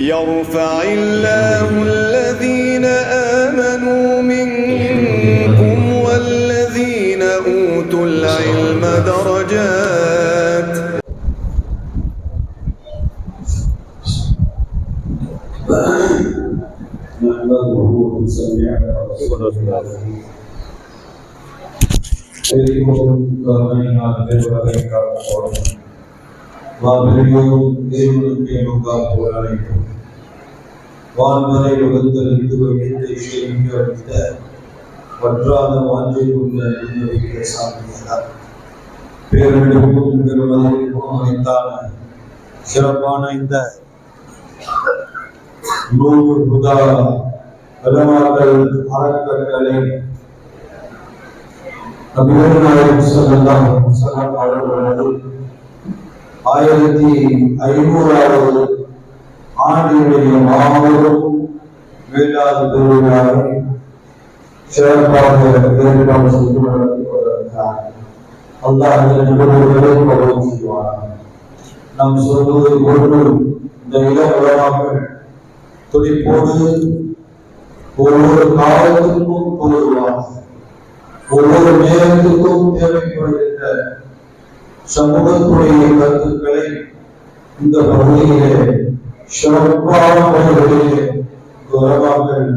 يرفع الله الذين آمنوا منكم والذين أوتوا العلم درجات. نحمده سميع الله மாபெரியோரும் தேவனுக்கு நோக்காக போராடினோம் வான்வரை உகந்தறிந்து வைத்து சேமிக்க வைத்த வற்றாத வாஞ்சை உள்ள நிம்மதிக்க சாமியார் பேரழிவுக்கும் பெருமதிக்கும் அமைத்தான சிறப்பான இந்த நூறு புதா பிரதமர்கள் அறக்கட்டளை நபிகள் நாயகம் ஸல்லல்லாஹு அலைஹி அவர்களது ஆயிரத்தி ஐநூறாவது ஆண்டினுடைய மாபெரும் வேளாண் திருவிழாவை சிறப்பாக ஏற்பாடு செய்து கொண்டிருக்கிறார் அல்லாஹ் செய்வார். நாம் சொல்வதை ஒன்று இந்த இள உலமாக்கள் துடிப்போடு ஒவ்வொரு காலத்திற்கும் தோன்றுவார் ஒவ்வொரு நேரத்திற்கும் தேவைப்படுகின்ற சமூகத்துடைய கருத்துக்களை இந்த பகுதியிலே சிறப்பான முறைகளிலே உலமாக்கள்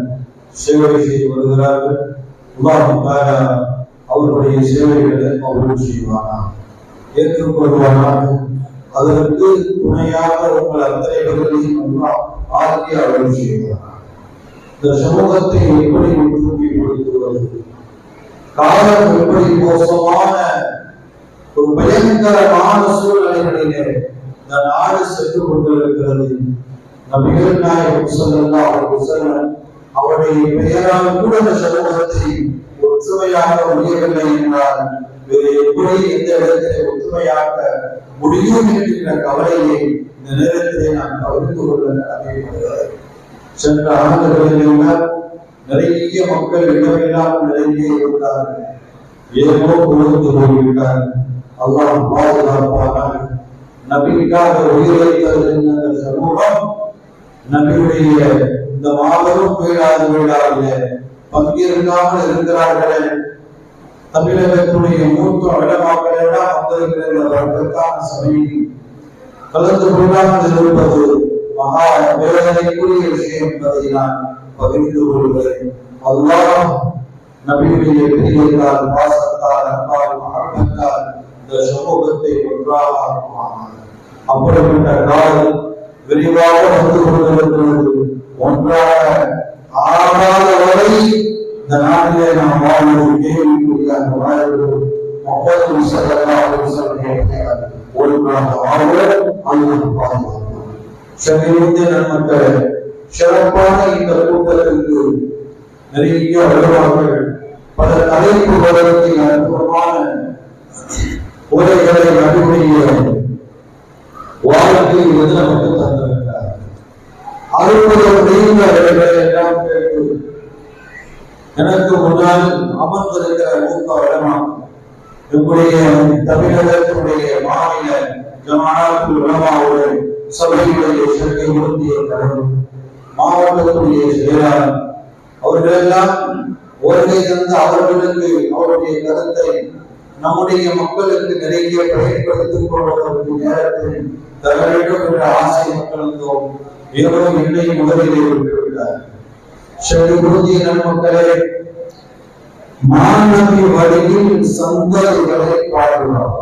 சேவை செய்து வருகிறார்கள். அல்லாஹ் அவருடைய சேவைகளை அவர்கள் செய்வானா? ஏற்றுக்கொள்வானா? அதற்கு துணையாக உங்கள் அத்தனை பேர்களையும் அல்லாஹ் ஆக்கி அருள் செய்வானாக இந்த சமூகத்தை எப்படி வருது காலம் எப்படி மோசமான ஒரு பயங்கரமான சூழ்நிலைகளிலே இந்த நாடு சென்று கொண்டிருக்கிறது. நபிகள் நாயகம் ஸல்லல்லாஹு அலைஹி சொல்ல அவருடைய பெயரால் கூட இந்த சமூகத்தை ஒற்றுமையாக முடியவில்லை என்றால் வேறு எப்படி எந்த இடத்திலே ஒற்றுமையாக்க முடியும் என்கின்ற கவலையை இந்த நேரத்திலே நாம் கவனித்துக் கொள்ள கடமைப்படுகிறது சென்ற ஆண்டுகளில் நிறைய மக்கள் இடமெல்லாம் நிறைய இருந்தார்கள். ஏதோ கொடுத்து போய்விட்டார்கள். அல்லாஹ் பாதுகாப்பானாக நபிக்காக உயிரை தருகின்ற சமூகம்? நபியுடைய இந்த மாபெரும் வீடாது வீடாவிலே பங்கேற்காமல் இருக்கிறார்களே. தமிழகத்துடைய மூத்த வடமாக்கள் எல்லாம் வந்திருக்கிற சபையில். கலந்து கொள்ளாமல் இருப்பது மகா வேதனைக்குரிய விஷயம் என்பதை நான் பகிர்ந்து கொள்கிறேன். அல்லாஹ் நபியுடைய பிரியத்தால் பாசத்தால் அன்பால் அன்பத்தால் இந்த சமூகத்தை ஒன்றாக ஆக்குவானாக அப்படிப்பட்ட நாள் விரிவாக வந்து கொண்டிருக்கிறது. ஒன்றாக ஆறாத வரை இந்த நாட்டிலே நாம் வாழ்வது கேள்விக்குரியாக வாழ்வது வாழ்வு ஸல்லல்லாஹு அலைஹி வஸல்லம் ஒன்றாக வாழ்வது அல்லாஹ் பாதுகாப்பான். சென்னையிலிருந்து நன்மக்களே சிறப்பான இந்த கூட்டத்திற்கு நிறைய வருவார்கள். பல தலைப்பு தலைப்புகளுக்கு அற்புதமான உரைகளை நடுவுடைய வாழ்க்கை எதிர மட்டும் தந்திருக்கிறார் அறுபது நீங்களை எல்லாம் கேட்டு எனக்கு முன்னால் அமர்ந்திருக்கிற மூத்த வளமா நம்முடைய தமிழகத்தினுடைய மாநில ஜமானாத்து உலமாவுடைய சபையுடைய சேர்க்கை உறுதிய தலைவர் மாவட்டத்துடைய செயலாளர் அவர்களெல்லாம் வருகை தந்து அவர்களுக்கு அவருடைய கருத்தை நம்முடைய மக்களுக்கு நிறைய பயன்படுத்திக் கொள்வதற்கு நேரத்தில் தர வேண்டும் என்ற ஆசை மக்களுக்கும் ஏதோ இல்லை முதலிலே விட்டுவிட்டார் சரி பூஜ்ய நன்மக்களே மாணவி வழியில் சந்ததிகளை பாடுவார்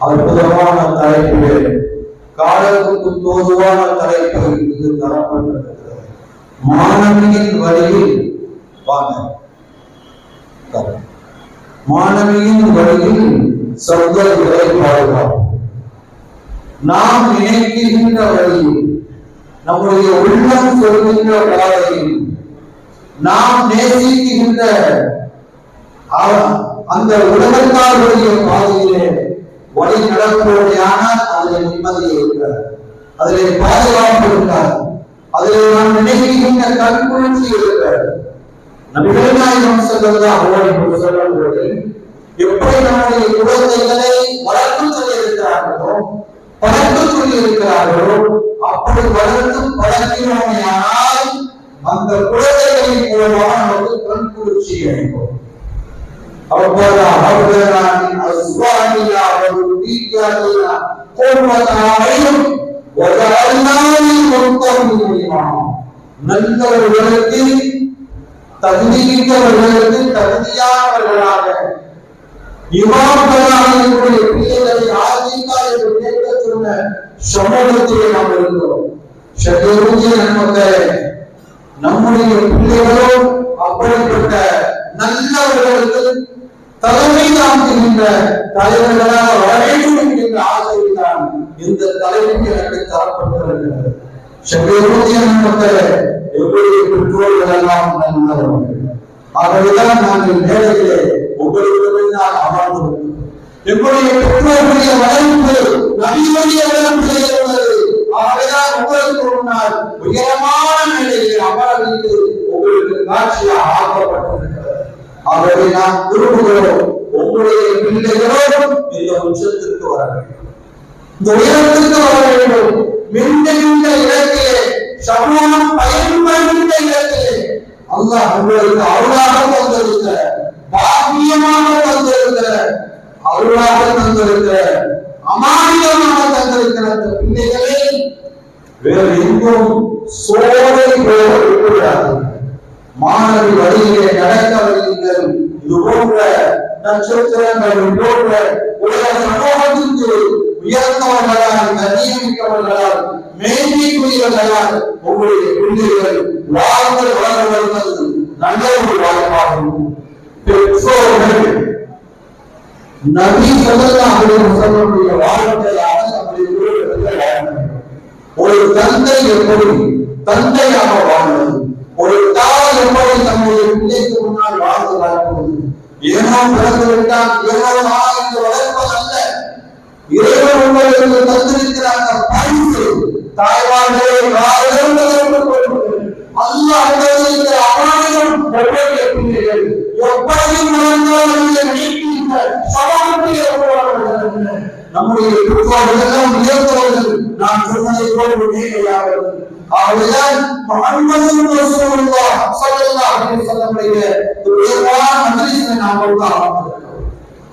அற்புதமான தலைப்பிலே காலத்துக்கு தோதுவான தலைப்பு இது தரப்பட்டிருக்கிறது. மாணவியின் வழியில் வாங்க. உட்காருங்க. மாணவியின் வழியில் சந்ததிகளை பாதுகாப்போம். நாம் நினைக்கின்ற வழியில் நம்முடைய உள்ளம் சொல்கின்ற பாதையில் நாம் நேசிக்கின்ற அந்த உலகத்தாருடைய பாதையிலே வழி நடப்போடையானால் அதில் நிம்மதி இருக்கிறார் அதிலே பாதுகாப்பு இருக்கிறார் அதிலே நாம் நினைக்கின்ற கண்குளிர்ச்சி இருக்கிறார் நபிநாயகம் சென்றதா அவருடைய புத்தகம் போது எப்படி நம்முடைய குழந்தைகளை வளர்த்து சொல்லியிருக்கிறார்களோ பழக்க சொல்லியிருக்கிறார்களோ அப்படி வளர்த்து பழக்கினோமையானால் அந்த குழந்தைகளின் மூலமாக நமக்கு கண் குளிர்ச்சி அடைப்போம் அவ்வளவு ஒரு தகுதி தகுதிமிக்கவர்களுக்கு தகுதியானவர்களாக. இமாம்களாக இருக்கக்கூடிய பிள்ளைகளை ஆதிக்கா என்று கேட்க சொன்ன சமூகத்திலே நாம் இருக்கிறோம் சத்தியமுதிய நன்மக்களே நம்முடைய பிள்ளைகளும் அப்படிப்பட்ட நல்லவர்களுக்கு தலைமை தாங்குகின்ற தலைவர்களாக வர வேண்டும் என்கின்ற ஆசையில்தான் இந்த தலைமைக்கு எனக்கு தரப்பட்டிருக்கிறது. சத்தியமுதிய நன்மக்களே எங்களுடைய பெற்றோர்கள் எல்லாம் நல்லவர்கள் ஆகவேதான் நாங்கள் மேடையிலே உங்களுக்கு முன்னால் அமர்ந்திருக்கிறோம் எங்களுடைய பெற்றோர்களுடைய வளர்ப்பு நபியுடைய வளர்ப்பு ஆகவேதான் உங்களுக்கு முன்னால் உயரமான நிலையில் அமர்ந்து உங்களுக்கு காட்சியாக ஆக்கப்பட்டிருக்கிறது. ஆகவே நான் விரும்புகிறோம் உங்களுடைய பிள்ளைகளோடும் இந்த உச்சத்திற்கு வர வேண்டும். இந்த உயரத்திற்கு வர வேண்டும். மின்னின்ற இலக்கிலே சமூகம் பயன்படுகின்ற இடத்திலே அல்லாஹ் உங்களுக்கு அருளாக தந்திருக்கிற பாக்கியமாக தந்திருக்கிற அருளாக தந்திருக்கிற அமானியமாக தந்திருக்கிற பிள்ளைகளே வேறு எங்கும் சோதனை போல மாணவி வழியிலே நடக்க வையுங்கள் இது போன்ற நட்சத்திரங்கள் போன்ற உலக சமூகத்திற்கு உயர்ந்தவர்களால் நியமிக்கவர்களால் மேன்மைக்குரியவர்களால் உங்களுடைய பிள்ளைகள் வாழ்ந்து வளர வருவது நல்ல ஒரு வாய்ப்பாகும் பெற்றோர்கள் நபி ஸல்லல்லாஹு அலைஹி வாழ்க்கையாக நம்முடைய உறவுகள் வாழ வேண்டும். ஒரு தந்தை எப்படி தந்தையாக வாழ்வது? ஒரு தாய் எப்படி தன்னுடைய பிள்ளைக்கு முன்னால் வாழ்ந்து வளர்ப்பது ஏனோ பிறந்து விட்டால் ஏனோ வளர்ப்பதல்ல. இறைவன் உங்களுக்கு தந்திருக்கிற அந்த பரிசு தாய்மார்களே காலிலிருந்து எப்படியும் நம்முடைய பெற்றோர்கள் உயர்ந்தவர்கள். நான் சொன்னதை போல் நேரையாளர்கள் ஆகையால் முஹம்மது ரசூலுல்லாஹ் ஸல்லல்லாஹு அலைஹி வஸல்லமுடைய உயர்வான நாம்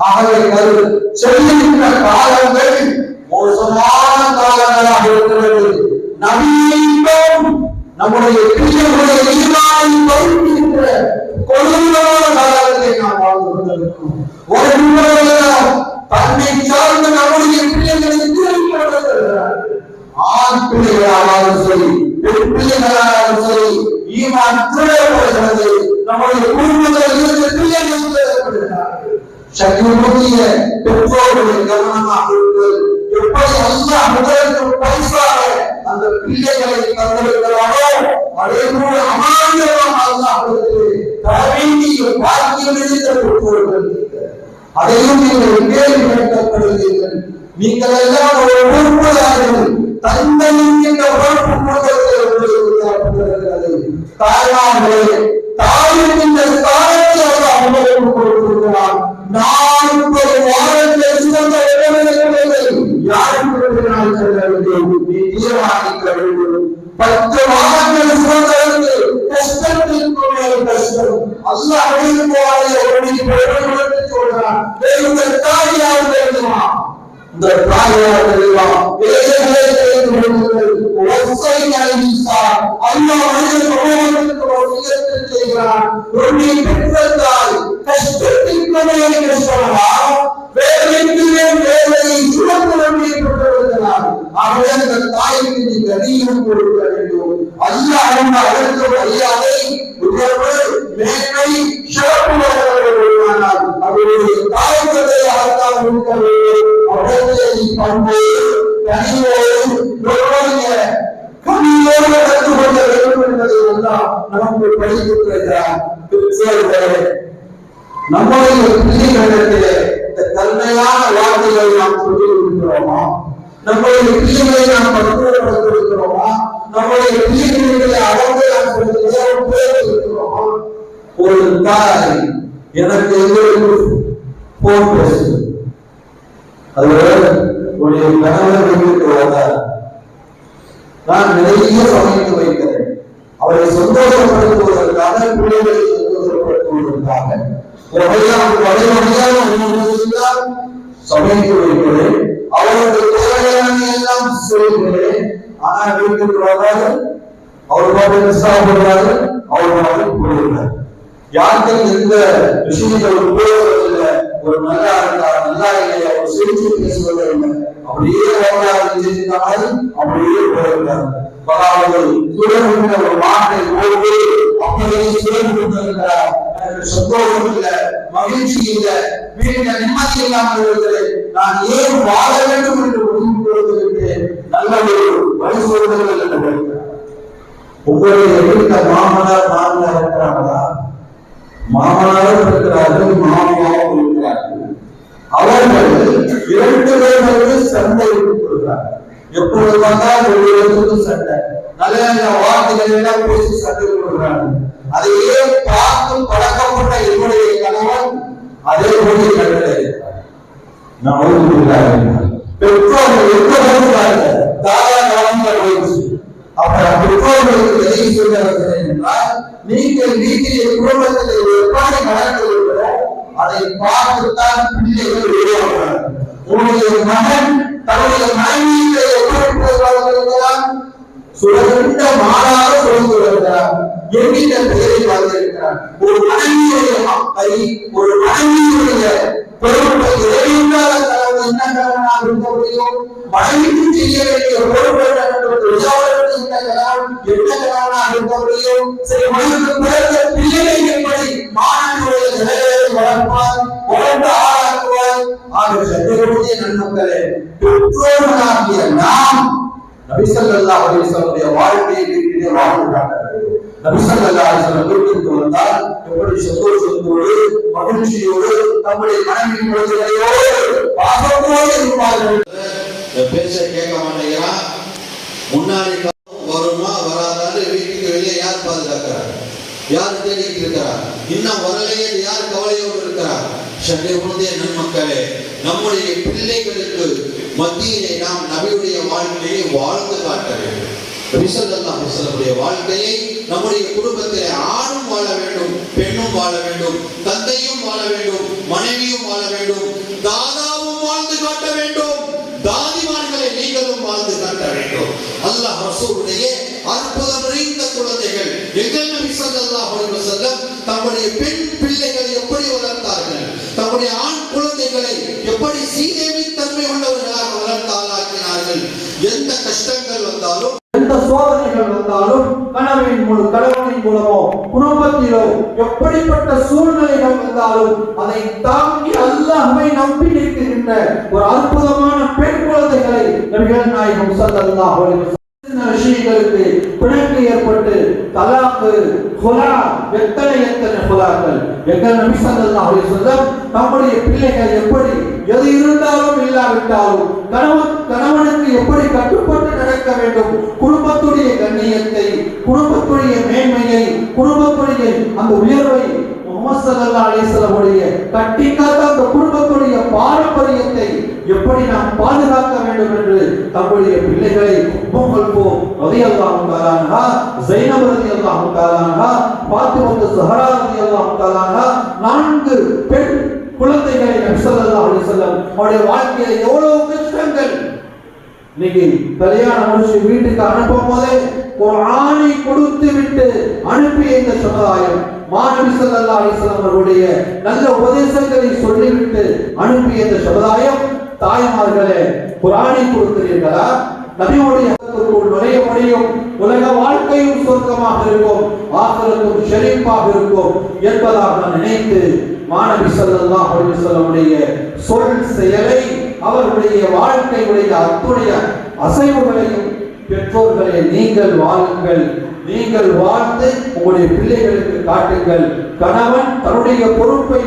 ஆகவே காலங்கள் மோசமான காலங்களாக இருக்கிறது நவீனம் நம்முடைய பிள்ளைகளுடைய ஈமானை பறிக்கின்ற கொடூரமான காலத்தை நாம் வாழ்ந்து கொண்டிருக்கிறோம் ஒரு முறையெல்லாம் தன்னை சார்ந்த நம்முடைய பிள்ளைகளை ஆண் பிள்ளைகளானாலும் சரி பெண் பிள்ளைகளானாலும் சரி ஈமான் திருடப்படுகிறது நம்முடைய குடும்பத்தில் இருந்து பிள்ளைகள் சக்தி சக்தியுடைய பெற்றோர்களை கவனமாக இருக்கிறது எப்படி அல்லாஹ் முதலுக்கு பரிசாக அந்த பிள்ளைகளை தந்திருக்கிறாரோ அதே போல அமானியமாக அல்லாஹ் தர பாக்கியம் இருந்த அதையும் நீங்கள் கேள்வி கேட்கப்படுகிறீர்கள் நீங்கள் எல்லாம் ஒரு பொறுப்புதார்கள் தந்தையின் என்ற பொறுப்பு கொடுக்கிறது தாய்மார்களே தாயின் இந்த தாய் அல்லாஹ் அழிந்து போவாரே ஒளி சொல்றான் இந்த தாயார் தெரியுமா இந்த தாயார் தெரியுமா ஒசை அழிசா சமூகத்திற்கு ஒரு செய்கிறான் கஷ்டமா வேலையை சுமந்து ஆகவே அந்த தாய்க்கு நீ கொடுக்க வேண்டும் அல்லாஹ் அதற்கு மரியாதை உயர்வு மேன்மை சிறப்பு அவருடைய தாய் தந்தையாகத்தான் இருக்க வேண்டும் அவருடைய பண்பு கனிவோடு நோய கனியோடு நடந்து கொள்ள வேண்டும் என்பதை எல்லாம் நமக்கு படித்திருக்கிறார் நம்முடைய பிள்ளைகளிடத்திலே இந்த வார்த்தைகளை நாம் சொல்லி இருக்கிறோமா நம்முடைய பிள்ளைகளை நாம் பக்குவப்படுத்திருக்கிறோமா நம்முடைய பிள்ளைகளிடத்திலே அவங்க நாம் சொல்லி ஒரு தாய் எனக்கு எங்களுக்கு போன் பேசு அது உடைய கணவர் வீட்டுக்கு வந்தார். நான் நிறைய சமைத்து வைக்கிறேன். அவரை சந்தோஷப்படுத்துவதற்காக பிள்ளைகளை சந்தோஷப்படுத்துவதற்காக. வகையான வகை வகையான சமைத்து வைக்கிறேன். அவர்களுக்கு தேவையான எல்லாம் செய்கிறேன். ஆனால் வீட்டுக்கு வராது அவர் பாட்டு சாப்பிடுறாரு அவர் பாட்டு போடுறாரு யாருக்கும் எந்த விஷயங்கள் உபயோகத்தில் ஒரு நல்லா இருந்தா நல்லா இல்லையா ஒரு சிரிச்சு பேசுவது அப்படியே அப்படியே ஓடாது செஞ்சிருந்தாலும் அப்படியே போயிருந்தார் அதாவது ஒரு மாட்டை ஓடி அப்படியே சுழல் கொடுத்திருக்கிறார் சந்தோஷம் இல்ல மகிழ்ச்சி இல்ல வீட்டில் நிம்மதி இல்லாமல் இருக்கிறேன் நான் ஏன் வாழ வேண்டும் என்று முடிவு கொள்வதற்கு நல்ல ஒரு வழிசூழல்கள் என்று வருகிறார் மாமனார் மாமனார் இருக்கிறாங்களா மாமனாரும் இருக்கிறார்கள் மாமியாரும் இருக்கிறார்கள். அவர்கள் இரண்டு பேர்களுக்கு சண்டை கொடுக்கிறார்கள். எப்பொழுது வந்தால் ஒருவருக்கும் சண்டை. நல்ல நல்ல வார்த்தைகள் எல்லாம் பேசி சண்டை கொடுக்கிறார்கள் அதையே பார்த்து பழக்கப்பட்ட என்னுடைய கணவன் அதே போல கண்டதை நான் ஓடுகிறார்கள் பெற்றோர்கள் போகிறார்கள் தாரா காலங்கள் போயிடுச்சு அப்ப பெற்றோர்களுக்கு எதை சொல்ல வருகிறேன் என்றால் நீங்கள் வீட்டிலே குடும்பத்தில் எப்படி நடக்கிறீர்களோ அதை பார்த்துத்தான் பிள்ளைகள் உருவாகிறார்கள். உங்களுடைய மகன் தன்னுடைய மனைவியிலே எப்படி வாழ்ந்திருக்கிறார் சுழந்த மாறாக சுழந்து வருகிறார். என்கின்ற பெயரை வாழ்ந்திருக்கிறார் ஒரு மனைவியுடைய மக்களை ஒரு மனைவியுடைய பொறுப்பை இறைவில்லாத கலவு என்ன கலவனாக இருக்க முடியும்? மனைவிக்கு செய்ய வேண்டிய பொறுப்பை என்ன கலவன் என்ன கலவனாக இருக்க முடியும்? சரி மனிதனுக்கு பிறந்த பிள்ளைகளை எப்படி மாணவனுடைய நிலையை வளர்ப்பார் வளர்ந்து ஆளாக்குவார் ஆகிய சட்டக்கூடிய நன்மக்களே பெற்றோர்களாகிய நாம் நபிசல்லா அலிஸ்வனுடைய வாழ்க்கையை வீட்டிலே வாழ்ந்து காட்டுகிறது நபிசல்லா அலிஸ்வன் வீட்டிற்கு வந்தால் எப்படி சந்தோஷத்தோடு மகிழ்ச்சியோடு மனைவி பாசத்தோடு இருப்பார்கள். பேச்ச கேட்க மாட்டேங்கிறான். முன்னாடி வருமா வராதான்னு வீட்டுக்கு வெளியே யார் பாதுகாக்கிறார் யார் தேடிட்டு இருக்கிறார் இன்னும் வரலையே யார் கவலையோ சண்டை நன்மக்களே நம்முடைய பிள்ளைகளுக்கு மத்தியிலே நாம் நபியுடைய வாழ்க்கையை வாழ்ந்து காட்ட வேண்டும். ரிசல்லல்லாஹு அலைஹி வாழ்க்கையை நம்முடைய குடும்பத்திலே ஆணும் வாழ வேண்டும் பெண்ணும் வாழ வேண்டும் தந்தையும் வாழ வேண்டும் மனைவியும் வாழ வேண்டும் தாதாவும் வாழ்ந்து காட்ட வேண்டும் தாதிமார்களை நீங்களும் வாழ்ந்து காட்ட வேண்டும். அல்லாஹ் ரசூலுடைய அற்புதம் நிறைந்த குழந்தைகள் எங்கள் நபி ஸல்லல்லாஹு தம்முடைய பெண் பிள்ளைகளை எப்படி அவருடைய ஆண் குழந்தைகளை எப்படி சீதேவி தன்மை உள்ளவர்களாக வளர்த்தாளாக்கினார்கள் எந்த கஷ்டங்கள் வந்தாலும் எந்த சோதனைகள் வந்தாலும் கணவனின் மூலம் கணவனின் மூலமோ குடும்பத்திலோ எப்படிப்பட்ட சூழ்நிலைகள் வந்தாலும் அதை தாங்கி அல்லாஹ்வை நம்பி நிற்கின்ற ஒரு அற்புதமான பெண் குழந்தைகளை நபிகள் நாயகம் ஸல்லல்லாஹு அலைஹி சின்ன விஷயங்களுக்கு பிணக்கு ஏற்பட்டு தலாக்கு ஹுலா எத்தனை எத்தனை ஹுலாக்கள். எங்கள் நபி ஸல்லல்லாஹு அலைஹி வஸல்லம் நம்முடைய பிள்ளைகள் எப்படி எது இருந்தாலும் இல்லாவிட்டாலும் கணவன் கணவனுக்கு எப்படி கட்டுப்பட்டு நடக்க வேண்டும்? குடும்பத்துடைய கண்ணியத்தை குடும்பத்துடைய மேன்மையை குடும்பத்துடைய அந்த உயர் முகமது ஸல்லல்லாஹு அலைஹி வஸல்லமுடைய கட்டி காத்த அந்த குடும்பத்துடைய பாரம்பரியத்தை எப்படி நாம் பாதுகாக்க வேண்டும் என்று தம்முடைய பிள்ளைகளை உம்மul போம் ரலியல்லாஹு தஆலா அன்ஹா ஜைனப் ரலியல்லாஹு தஆலா அன்ஹா ஃபாத்திமா ஸஹரா ரலியல்லாஹு தஆலா நான்கு பெண் குழந்தைகளை நபி ஸல்லல்லாஹு அலைஹி வஸல்லம் அவருடைய வாழ்க்கையில எவ்வளவு கஷ்டங்கள். இன்னைக்கு கல்யாணம் முடிச்சு வீட்டுக்கு அனுப்பும் போதே ஒரு ஆணை கொடுத்து விட்டு அனுப்பிய இந்த சமுதாயம் மாணவி சல்லா அலிஸ்லாம் வஸல்லம் அவர்களுடைய நல்ல உபதேசங்களை சொல்லிவிட்டு அனுப்பிய இந்த சமுதாயம் தாய்மார்களே குர்ஆனை கொடுக்கிறீர்களா? நபியுடைய நுழைய முடியும் உலக வாழ்க்கையும் சொர்க்கமாக இருக்கும் ஆகலத்தும் செழிப்பாக இருக்கும் என்பதாக நினைத்து மாணவி ஸல்லல்லாஹு அப்படின்னு வஸல்லமுடைய சொல் செயலை அவர்களுடைய வாழ்க்கையுடைய அத்துடைய அசைவுகளையும் பெற்றோர்களை நீங்கள் வாழுங்கள். நீங்கள் வாழ்ந்து உங்களுடைய பிள்ளைகளுக்கு காட்டுங்கள். கணவன் தன்னுடைய பொறுப்பை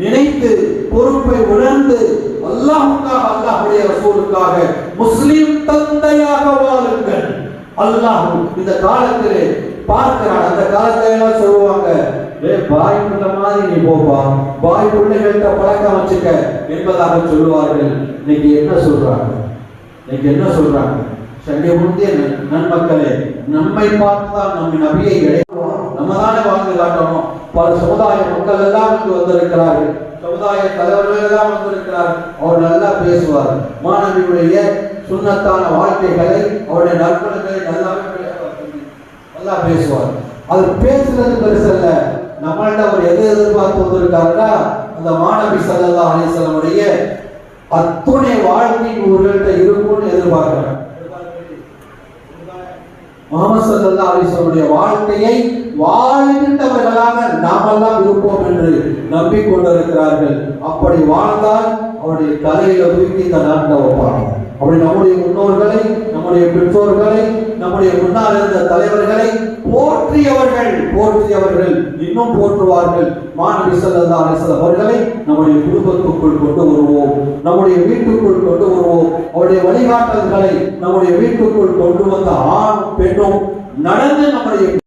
நினைத்து பொறுப்பை உணர்ந்து அல்லாஹுக்காக அல்லாஹுடைய ரசூலுக்காக முஸ்லிம் தந்தையாக வாழுங்கள். அல்லாஹ் இந்த காலத்திலே பார்க்கிறான். அந்த காலத்தை எல்லாம் சொல்லுவாங்க ஏ பாய் பிள்ளை மாதிரி நீ போப்பா. பாய் பிள்ளைகள்கிட்ட பழக்கம் வச்சுக்க என்பதாக சொல்லுவார்கள். இன்னைக்கு என்ன சொல்றாங்க? இன்னைக்கு என்ன சொல்றாங்க? சண்டை முந்திய நன்- நன்மக்களே நம்மை பார்த்துதான் நம்ம நபியை இடைவோம் நம்ம தானே வாழ்ந்து காட்டணும். பல சமுதாய மக்கள் எல்லாம் இங்கு வந்திருக்கிறார்கள். சமுதாய தலைவர்கள் எல்லாம் வந்திருக்கிறார்கள். அவர் நல்லா பேசுவார். மாணவியுடைய சுண்ணத்தான வாழ்க்கைகளை அவருடைய நற்பணங்களை நல்லாவே நல்லா பேசுவார். அது பேசுறது பெருசல்ல. நம்மள்ட அவர் எது எதிர்பார்த்து வந்திருக்காருன்னா அந்த மாணவி சல்லா அலிசலமுடைய அத்துணை வாழ்க்கை உங்கள்கிட்ட இருக்கும்னு எதிர்பார்க்கிறார். முகமது சல்லா அலிசலமுடைய வாழ்க்கையை நம்பிக்கொண்டிருக்கிறார்கள். அப்படி வாழ்ந்தால் அவருடைய தலையில தூக்கி இந்த நாட்டை வைப்பாங்க. அப்படி நம்முடைய முன்னோர்களை நம்முடைய பெற்றோர்களை நம்முடைய முன்னால் இருந்த தலைவர்களை போற்றியவர்கள் போற்றியவர்கள் இன்னும் போற்றுவார்கள். மாணவி சல்லல்லா அவர்களை நம்முடைய குடும்பத்துக்குள் கொண்டு வருவோம். நம்முடைய வீட்டுக்குள் கொண்டு வருவோம். அவருடைய வழிகாட்டல்களை நம்முடைய வீட்டுக்குள் கொண்டு வந்த ஆண் பெண்ணும் நடந்து நம்முடைய